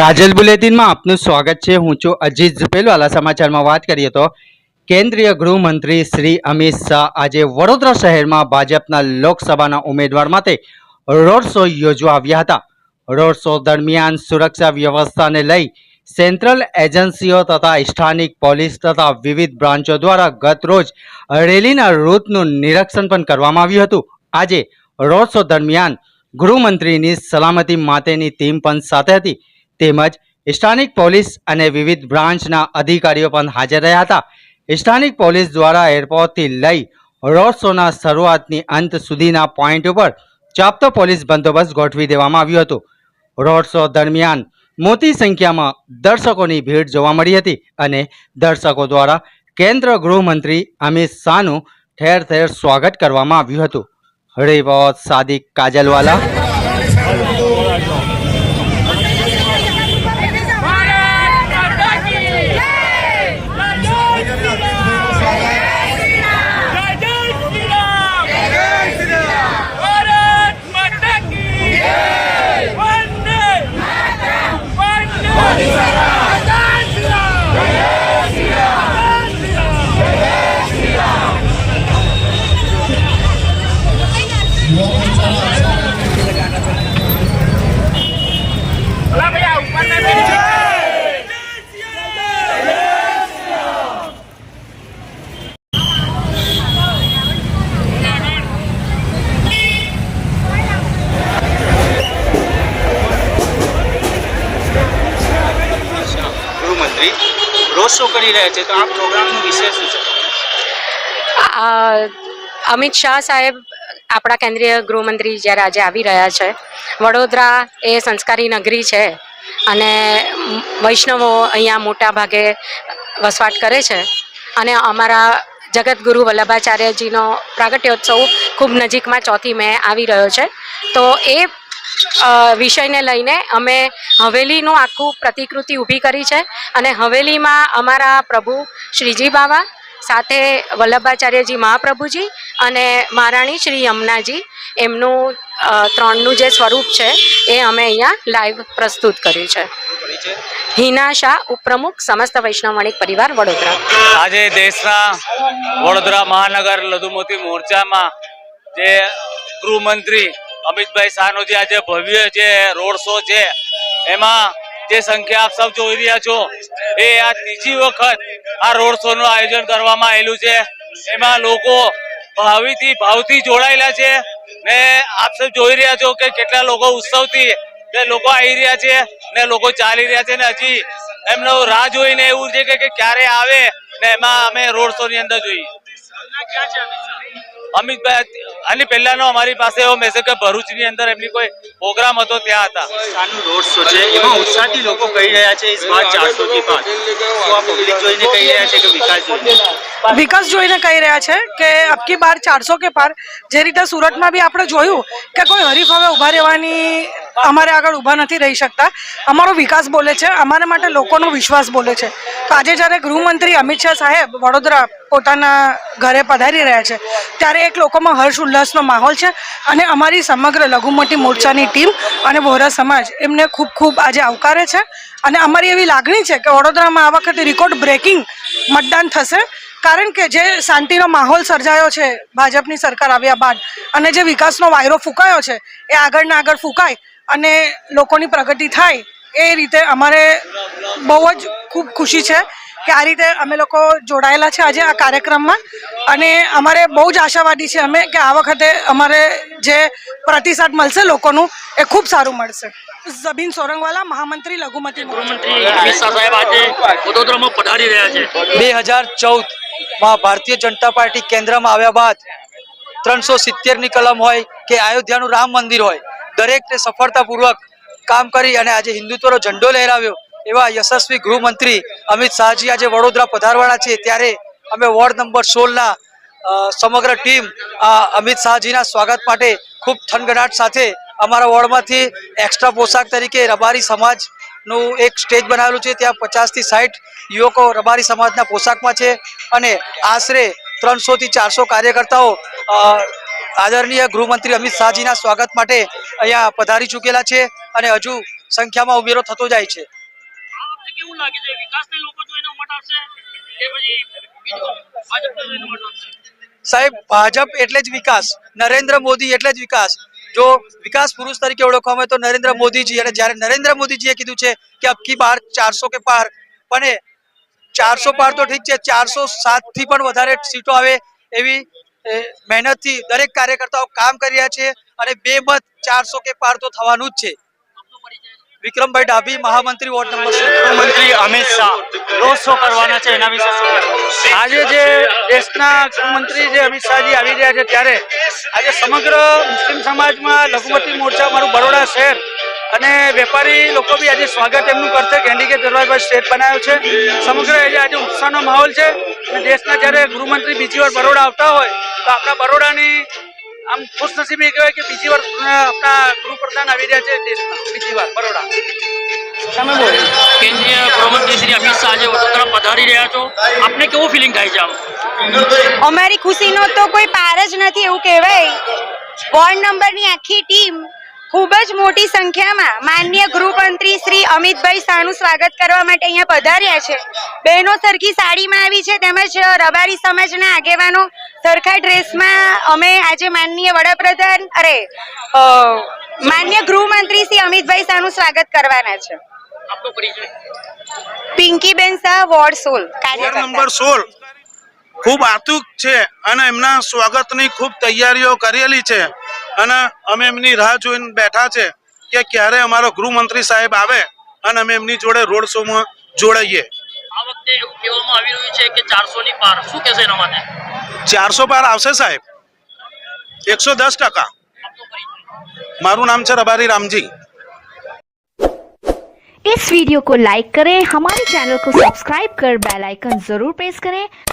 કાજલ બુલેટિનમાં આપનું સ્વાગત છે. હું છું અજીત ઝુપેલવાલા સમાચારમાં વાત કરીએ તો કેન્દ્રીય ગૃહમંત્રી શ્રી અમિત શાહ આજે વડોદરા શહેરમાં ભાજપના લોકસભાના ઉમેદવાર માટે રોડ શો યોજવા આવ્યા હતા. રોડ શો દરમિયાન સુરક્ષા વ્યવસ્થાને લઈ સેન્ટ્રલ એજન્સીઓ તથા સ્થાનિક પોલીસ તથા વિવિધ બ્રાન્ચો દ્વારા ગત રોજ રેલીના રૂટનું નિરીક્ષણ પણ કરવામાં આવ્યું હતું. આજે રોડ શો દરમિયાન ગૃહમંત્રીની સલામતી માટેની ટીમ પણ સાથે હતી. તેમજ સ્થાનિક પોલીસ અને વિવિધ બ્રાન્ચના અધિકારીઓ પણ હાજર રહ્યા હતા. સ્થાનિક પોલીસ દ્વારા એરપોર્ટથી લઈ રોડ શોના શરૂઆતની અંત સુધીના પોઈન્ટ ઉપર ચાપતો પોલીસ બંદોબસ્ત ગોઠવી દેવામાં આવ્યો હતો. રોડ શો દરમિયાન મોટી સંખ્યામાં દર્શકોની ભીડ જોવા મળી હતી અને દર્શકો દ્વારા કેન્દ્ર ગૃહમંત્રી અમિત શાહનું ઠેર ઠેર સ્વાગત કરવામાં આવ્યું હતું. રિપોર્ટ સાદિક કાજલવાલા. રોજ શો કરી રહ્યા છે, તો આ પ્રોગ્રામનું વિશેષ શું છે? અમિત શાહ સાહેબ આપણા કેન્દ્રીય ગૃહમંત્રી જ્યારે આજે આવી રહ્યા છે, વડોદરા એ સંસ્કારી નગરી છે અને વૈષ્ણવો અહીંયા મોટા ભાગે વસવાટ કરે છે અને અમારા જગતગુરુ વલ્લભાચાર્યજીનો પ્રાગટ્યોત્સવ ખૂબ નજીકમાં ચોથી મે આવી રહ્યો છે. તો એ વિષયને લઈને અમે હવેલીનું આખું પ્રતિકૃતિ ઊભી કરી છે અને હવેલીમાં અમારા પ્રભુ શ્રીજી બાવા સાથે વલ્લભાચાર્યજી મહાપ્રભુજી અને મહારાણી શ્રી યમુનાજી. એમનું ત્રણનું જે સ્વરૂપ છે, એ અમે અહીંયા લાઈવ પ્રસ્તુત કર્યું છે. હિના શાહ ઉપપ્રમુખ સમસ્ત વૈષ્ણવ વણિક પરિવાર વડોદરા. આજે દેશના વડોદરા મહાનગર લઘુમતી મોરચામાં જે ગૃહમંત્રી અમિતભાઈ શાહનો જે આજે ભવ્ય જે રોડ શો છે, એમાં જે સંખ્યા આપ સૌ જોઈ રહ્યા છો, એ આ ત્રીજી વખત આ રોડ શો નું આયોજન કરવામાં આવેલું છે. એમાં લોકો ભાવિથી ભાવથી જોડાયેલા છે ને આપ સૌ જોઈ રહ્યા છો કે કેટલા લોકો ઉત્સવથી તે લોકો આવી રહ્યા છે ને લોકો ચાલી રહ્યા છે ને હજી એમનો રાહ જોઈને એવું છે કે ક્યારે આવે ને એમાં અમે રોડ શો ની અંદર જોઈએ. અમિતભાઈ આની પહેલાનો અમારી પાસે એવો મેસેજ કે ભરૂચની અંદર એમની કોઈ પ્રોગ્રામ હતો ત્યાં હતા. રોડ શો છે? એમાં ઉત્સાહથી લોકો કહી રહ્યા છે બાર ચારસો થી પાંચ. પબ્લિક જોઈને કહી રહ્યા છે કે વિકાસ જોઈને. વિકાસ જોઈને કહી રહ્યા છે કે અબકી બાર ચારસો કે પાર જે રીતે સુરતમાં બી આપણે જોયું કે કોઈ હરીફ હવે ઊભા રહેવાની અમારે આગળ ઊભા નથી રહી શકતા. અમારો વિકાસ બોલે છે, અમારા માટે લોકોનો વિશ્વાસ બોલે છે. તો આજે જ્યારે ગૃહમંત્રી અમિત શાહ સાહેબ વડોદરા પોતાના ઘરે પધારી રહ્યા છે, ત્યારે એક લોકોમાં હર્ષ ઉલ્લાસનો માહોલ છે અને અમારી સમગ્ર લઘુમતી મોરચાની ટીમ અને વોરા સમાજ એમને ખૂબ ખૂબ આજે આવકારે છે. અને અમારી એવી લાગણી છે કે વડોદરામાં આ વખતે રેકોર્ડ બ્રેકિંગ મતદાન થશે. કારણ કે જે શાંતિનો માહોલ સર્જાયો છે, ભાજપની સરકાર આવ્યા બાદ અને જે વિકાસનો વાયરો ફૂંકાયો છે, એ આગળના આગળ ફૂંકાય અને લોકોની પ્રગતિ થાય, એ રીતે અમારે બહુ જ ખૂબ ખુશી છે. કે આ રીતે અમે લોકો જોડાયેલા છે આજે આ કાર્યક્રમમાં. અને અમારે બહુ જ આશાવાદી છે અમે કે આ વખતે અમારે જે પ્રતિસાદ મળશે લોકોનું એ ખૂબ સારું મળશે. જબીન સોરંગવાલા મહામંત્રી લઘુમતી મોરચા. અમિત સાહેબ આજે વડોદરામાં પધારી રહ્યા છે. બે હજાર ચૌદમાં ભારતીય જનતા પાર્ટી કેન્દ્રમાં આવ્યા બાદ ત્રણસો સિત્તેરની કલમ હોય કે અયોધ્યાનું રામ મંદિર હોય દરેકને સફળતાપૂર્વક કામ કરી અને આજે હિન્દુત્વનો ઝંડો લહેરાવ્યો. એવા યશસ્વી ગૃહમંત્રી અમિત શાહજી આજે વડોદરા પધારવાના છે. ત્યારે અમે વોર્ડ નંબર સોળના સમગ્ર ટીમ આ અમિત શાહજીના સ્વાગત માટે ખૂબ થનગનાટ સાથે અમારા વોર્ડમાંથી એક્સ્ટ્રા પોશાક તરીકે રબારી સમાજનું એક સ્ટેજ બનાવેલું છે. ત્યાં પચાસથી સાઠ યુવકો રબારી સમાજના પોશાકમાં છે અને આશરે ત્રણસોથી ચારસો કાર્યકર્તાઓ આદરણીય ગૃહમંત્રી અમિત શાહજીના સ્વાગત માટે અહીંયા પધારી ચૂકેલા છે અને હજુ સંખ્યામાં ઉમેરો થતો જાય છે. કેવું લાગે છે? વિકાસને લોકો જોઈને મત આપશે કે પછી ભાજપ ભાજપને મત આપશે? સાહેબ, ભાજપ એટલે જ વિકાસ. નરેન્દ્ર મોદી એટલે જ વિકાસ. જો વિકાસ પુરુષ તરીકે ઓળખવામાં આવે તો નરેન્દ્ર મોદીજી અને જ્યારે નરેન્દ્ર મોદીજીએ કીધું છે કે અબકી બાર ચારસો કે પાર, પણ ચારસો પાર તો ઠીક છે, ચારસો સાતથી પણ વધારે સીટો આવે એવી મહેનત મહેનતથી દરેક કાર્યકર્તાઓ કામ કરી રહ્યા છે અને બે મત ચારસો કે પાર તો થવાનું જ છે. વિક્રમભાઈ ડાભી મહામંત્રી વોર્ડ નંબર મંત્રી અમિત શાહ. રોડ શો કરવાના છે એના વિશે આજે જે દેશના ગૃહમંત્રી જે અમિત શાહજી આવી રહ્યા છે ત્યારે આજે સમગ્ર મુસ્લિમ સમાજમાં લઘુમતી મોરચા મારું બરોડા શહેર અને વેપારી લોકો બી આજે સ્વાગત એમનું કરશે. કેન્ડિકેટ દરવાજભાઈ સ્ટેટ બનાવ્યો છે. સમગ્ર આજે આજે ઉત્સાહનો માહોલ છે અને દેશના જ્યારે ગૃહમંત્રી બીજી વાર બરોડા આવતા હોય તો આપણા બરોડાની આમ ખુશનસીબી કહેવાય કે બીજી વાર આપણા ગૃહપ્રધાન આવી રહ્યા છે દેશમાં બીજી વાર બરોડા. તમે બોલો. કેન્દ્રીય ગૃહમંત્રી શ્રી અમિત શાહ આજે વડોદરા પધારી રહ્યા છો. આપને કેવું ફિલિંગ થાય છે આમ? અમારી ખુશીનો તો કોઈ પાર જ નથી એવું કહેવાય. વોર્ડ નંબરની આખી ટીમ ખૂબ જ મોટી સંખ્યામાં માન્ય ગૃહમંત્રી શ્રી અમિતભાઈ શાહનું સ્વાગત કરવા માટે અહીંયા પધાર્યા છે. બહેનો સરખી સાડીમાં આવી છે તેમજ રબારી સમાજના આગેવાનો સરખા ડ્રેસમાં અમે આજે માનનીય વડાપ્રધાન અરે માન્ય ગૃહમંત્રી શ્રી અમિતભાઈ શાહનું સ્વાગત કરવાના છે. પિંકીબેન શાહ વોર્ડ સોલ નંબર સોળ. ખૂબ આતુક છે અને એમના સ્વાગતની ખૂબ તૈયારીઓ કરેલી છે. અને અમે એમની રાહ જોઈને બેઠા છે કે ક્યારે અમારો ગૃહમંત્રી સાહેબ આવે અને અમે એમની જોડે રોડ શોમાં જોડાઈએ આ વખતે એવું કહેવામાં આવી રહ્યું છે કે ચારસો ની પાર શું કહેશે એના માટે ચારસો પાર આવશે સાહેબ એકસો દસ ટકા આપનો પરિચય મારું નામ છે રબારી રામજી इस वीडियो को लाइक करें हमारे चैनल को सब्सक्राइब कर बेल आइकन जरूर प्रेस करें